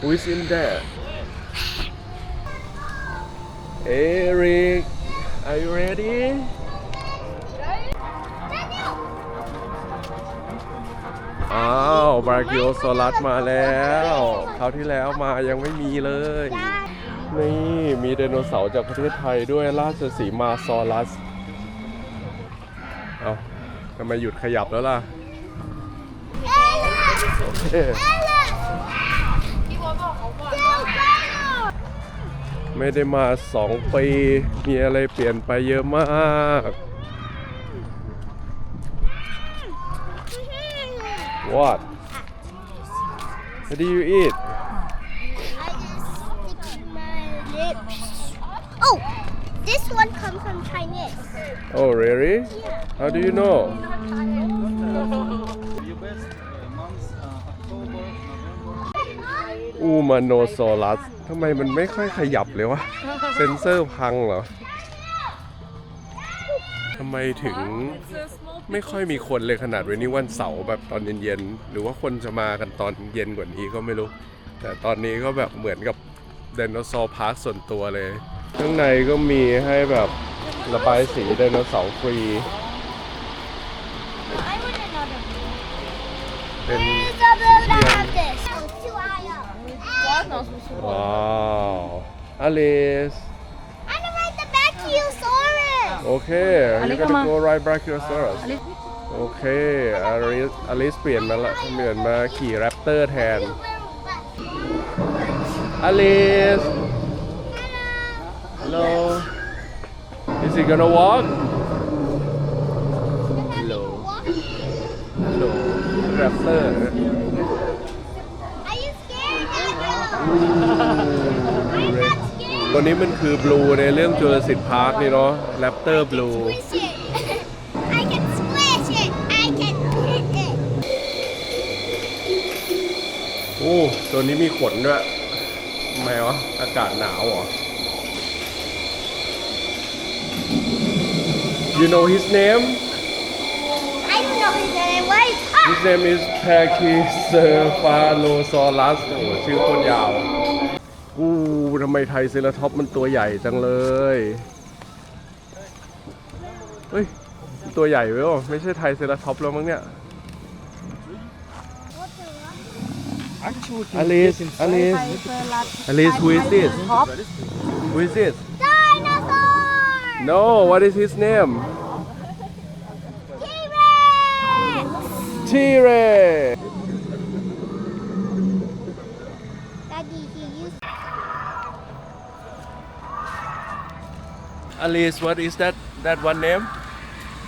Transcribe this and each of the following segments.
Who is in there Eric Are you ready อ้าวบราคิโอโซลัสมาแล้วคราวที่แล้วมายังไม่มีเลย นี่มีไดโนเสาร์จากประเทศไทยด้วยราชสีมาซอรัส เอาทำไมหยุดขยับแล้วล่ะ โอเค ไม่ได้มาสองปีมีอะไรเปลี่ยนไปเยอะมาก What What do you eat I just stick in my lips. Oh, this one comes from Chinese. Oh really How do you know You best uh, months uh, October, November. อูมาโนโซลัสทำไมมันไม่ค่อยขยับเลยวะ เซนเซอร์พังเหรอทำไมถึงไม่ค่อยมีคนเลยขนาดวันนี้วันเสาร์แบบตอนเย็นๆ หรือว่าคนจะมากันตอนเย็นกว่านี้ก็ไม่รู้ แต่ตอนนี้ก็แบบเหมือนกับไดโนเสาร์พาร์คส่วนตัวเลย ข้างในก็มีให้แบบระบายสีไดโนเสาร์ฟรี เป็น eye ว้าวอลิส I don't like the Brachiosaurus. โอเค you gotta go ride Brachiosaurus โอเคอลิสอลิสเปลี่ยนมาละเปลี่ยนมาขี่แรปเตอร์แทนอลิส hello is he gonna walk ตัวนี้มันคือบลูในเรื่องจูราสสิคพาร์คนี่เนาะแรปเตอร์บลู Squish it. I can squish it. I can hit it. โอ้ตัวนี้มีขนด้วยทำไมวะ อากาศหนาวเหรอ You know his name I don't know his name. What is up? His name is Pachycephalosaurus โอ้ชื่อโคนยาว อู้ทำไมไทยเซราท็อปมันตัวใหญ่จังเลย เฮ้ย ตัวใหญ่เว้ยไม่ใช่ไทยเซราท็อปแล้วมั้งเนี่ย Actually, Alice Alice Alice who is this Who is this Dinosaur! No what is his name T-Rex! T-Rex Alice what is that that one name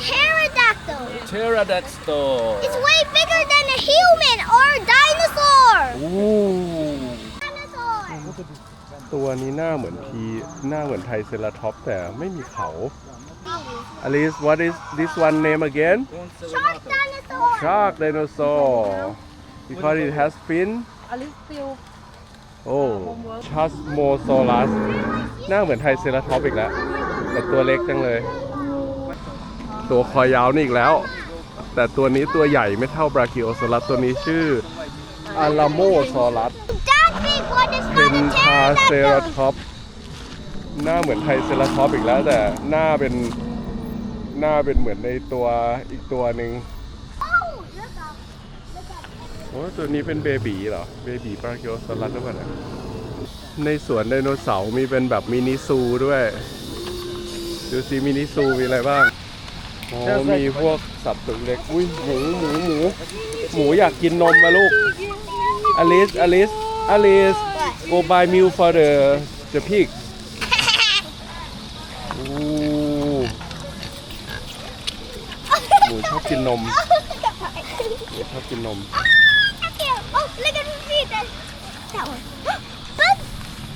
pterodactyl. Pterodactyl It's way bigger than a human or a dinosaur. อู้ Dinosaur. ตัวนี้หน้าเหมือนพีหน้าเหมือนไทยเซราท็อปแต่ไม่มีเขา Alice what is this one name again Shark dinosaur. Shark dinosaur because it has fin อลิสติล โอ้ชัสโมโซลัสหน้าเหมือนไทยเซราท็อปอีกแล้ว แต่ตัวเล็กจังเลย ตัวคอยาวนี่อีกแล้ว แต่ตัวนี้ตัวใหญ่ไม่เท่าบราคิโอซอลัสตัวนี้ชื่ออาลาโมซอลัสเป็นทาเซราท็อปหน้าเหมือนไทเซราท็อปอีกแล้ว แต่หน้าเป็นหน้าเป็นเหมือนในตัวอีกตัวหนึ่งโอ้ตัวนี้เป็นเบบีเหรอ เบบีบราคิโอซอลัสหรือเปล่าในสวนไดโนเสาร์มีเป็นแบบมินิซูด้วย ดูซิมินิซูมีอะไรบ้างอ๋อมีพวกสัตว์ตัวเล็กอุ้ยหมูหมูหมูหมูอยากกินนมมาลูกอลิสอลิสอลิส go buy milk for the the pig หมูชอบกินนมหมูชอบกินนม Oh, look at the feet. That, that one.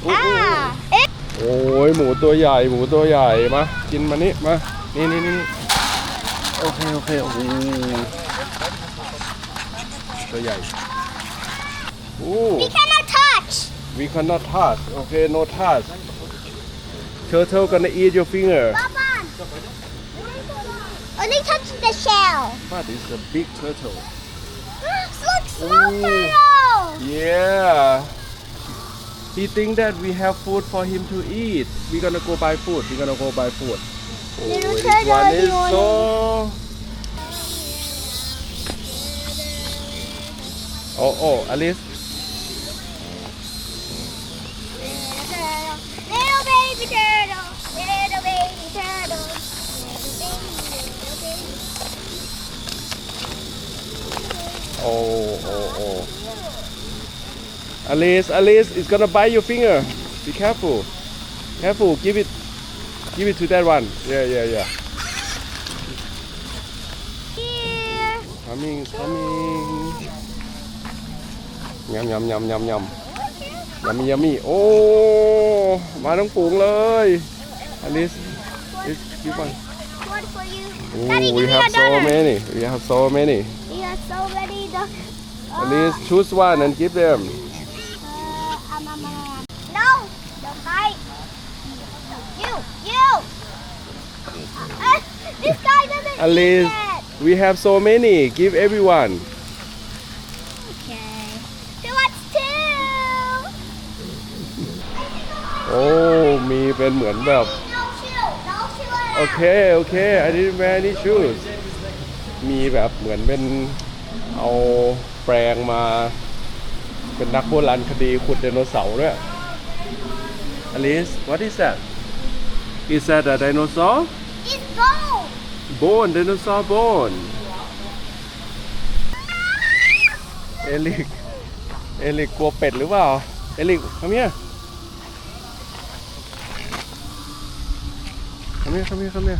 อู้อู้ Ah, it โอ้ ยหมูตัวใหญ่หมูตัวใหญ่มากินมานี่มานี่นี่นี่โอเคโอเคโอ้โหตัวใหญ่โอ้ we cannot touch. we cannot touch okay no touch turtle gonna eat your finger Papa. Only touch the shell. but it's a big turtle Look, smoke Ooh. turtle. yeah he think that we have food for him to eat. We gonna go buy food. We gonna go buy food. Oh this one is so oh oh Alice. Oh oh oh Alice Alice it's gonna bite your finger be careful careful give it give it to that one yeah yeah yeah Here. coming it's coming ยำยำยำยำยำยำมียำมีโอ้ มาทั้งฝูงเลยอลิส this this one One for you. oh Daddy, we give me have so another. many we have so many We are so ready. The, uh, at least choose one and give them This guy doesn't at eat least it. we have so many give everyone Okay. Who wants two? โอ้มีเป็นเหมือนแบบ No shoe. No shoe. โอเค โอเค I didn't wear any shoes มีแบบเหมือนเป็นเอาแปรงมา เป็นนักโบราณคดีขุดไดโนเสาร์ด้วย Alice what is that is that a dinosaur It's gold. bone dinosaur bone เอลิก เอลิกกลัวเป็ดหรือเปล่า เอลิกทำเนี้ยทำเนี้ยทำเนี้ยทำเนี้ย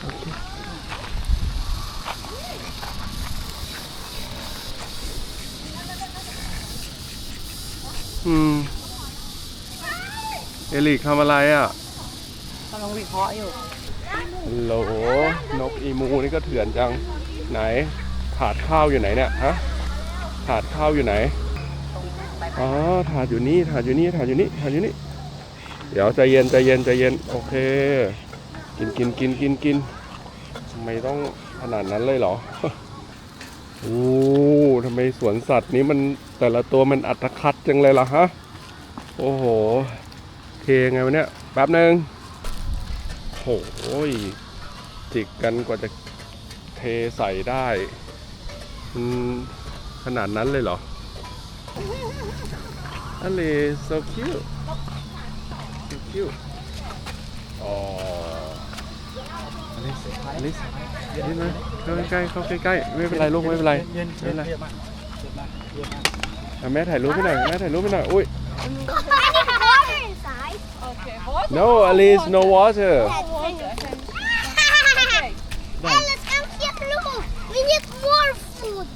โอเค อืม เอลิกทำอะไรอะำลังวิเคราะห์อยู่โหลนกอีมูนี่ก็เถื่อนจังไหนถาดข้าวอยู่ไหนเนี่ยฮะถาดข้าวอยู่ไหนอ๋อถาดอยู่นี่ถาดอยู่นี่ถาดอยู่นี่ถาดอยู่นี่เดี๋ยวใจเย็นใจเย็นใจเย็นโอเค กินกินกินกินกินทำไมต้องขนาดนั้นเลยเหรอโอ้ทำไมสวนสัตว์นี้มันแต่ละตัวมันอัตคัดจังเลยล่ะฮะ โอ้โหเทไงวะเนี่ย แป๊บหนึ่ง หยจิกกันกว่าจะเทใส่ได้อืมขนาดนั้นเลยเหรออันเล so cute so cute อ๋ออลิสอลิสนี่มาเข้าใกล้ๆเข้าใกล้ๆไม่เป็นไรลูกไม่เป็นไรเย็นไม่เป็นไรเย็นมากเย็นมากเย็นมากอะแม่ถ่ายรูปให้หน่อยแม่ถ่ายรูปให้หน่อยอุ้ย I need water inside. no Alice no water Alice, come here, look. We need more food.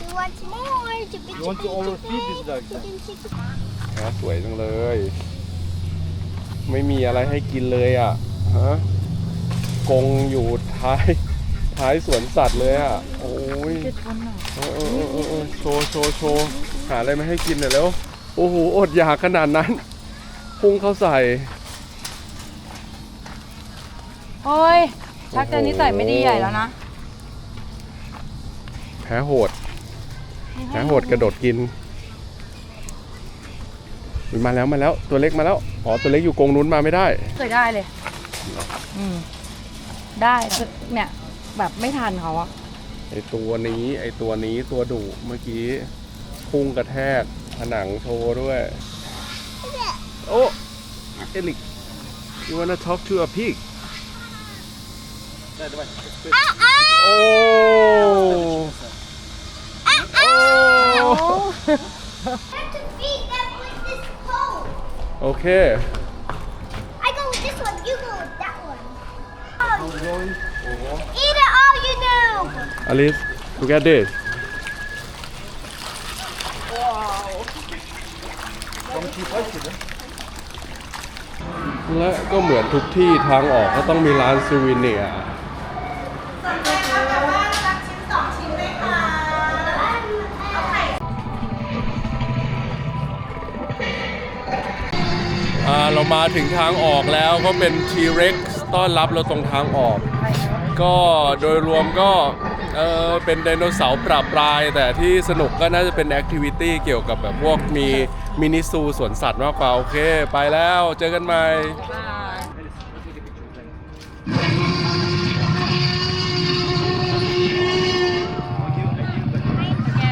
you want more? Chicken, You want to chicken, overfeed this dog, chicken, chicken. แหมสวยจังเลย ไม่มีอะไรให้กินเลยอะฮะกงอยู่ท้ายท้ายสวนสัตว์เลยอะ โอ้ยเออเออเออเออเออโชว์โชว์โชว์หาอะไรมาให้กินหน่อยแล้ว โอ้โห อดอยากขนาดนั้น พุ่งเข้าใส่โอ้ยชักจะนิสัยไม่ดีใหญ่แล้วนะ แพ้โหด แพ้โหดกระโดดกินอุ๊ยมาแล้วมาแล้วตัวเล็กมาแล้วอ๋อตัวเล็กอยู่กรงนู้นมาไม่ได้ เคยได้เลย อืมได้คือเนี่ย แบบไม่ทันเขาอะไอตัวนี้ ไอตัวนี้ตัวดุเมื่อกี้พุ่งกระแทกผนังโชว์ด้วย โอ้เอลิก you wanna talk to a pig ได้ด้วยโอ้โอ้ have to feed them with this pole. โอเค I go with this one, you go with that one. Oh, eat it all you know. Alice look at this และก็เหมือนทุกที่ทางออกก็ต้องมีร้านซูวิเนียร์ อ่าเรามาถึงทางออกแล้วก็เป็น T-Rex ต้อนรับเราตรงทางออก ก็โดยรวมก็เออเป็นไดโนเสาร์ปราบปราย แต่ที่สนุกก็น่าจะเป็นแอคทิวิตี้เกี่ยวกับแบบพวกมีมินิซูสวนสัตว์มากกว่าโอเค ไปแล้วเจอกันใหม่บาย